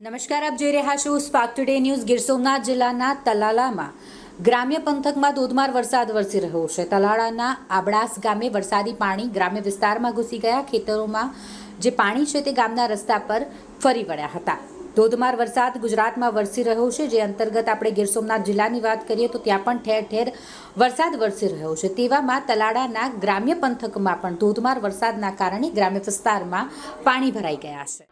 નમસ્કાર, આપ જોઈ રહ્યા છો Spark Today News Gir Somnath જિલ્લાના તલાલામાં. ગ્રામ્ય પંથકમાં ધોધમાર વરસાદ વરસી રહ્યો છે. તલાળાના આબડાસ ગામે વરસાદી પાણી ગ્રામ્ય વિસ્તારમાં ઘૂસી ગયા. ખેતરોમાં જે પાણી છે તે ગામના રસ્તા પર ફરી વળ્યા હતા. ધોધમાર વરસાદ ગુજરાતમાં વરસી રહ્યો છે. જે અંતર્ગત આપણે ગીર સોમનાથ જિલ્લાની વાત કરીએ તો ત્યાં પણ ઠેર ઠેર વરસાદ વરસી રહ્યો છે. તેવામાં તલાળાના ગ્રામ્ય પંથકમાં પણ ધોધમાર વરસાદના કારણે ગ્રામ્ય વિસ્તારમાં પાણી ભરાઈ ગયા છે.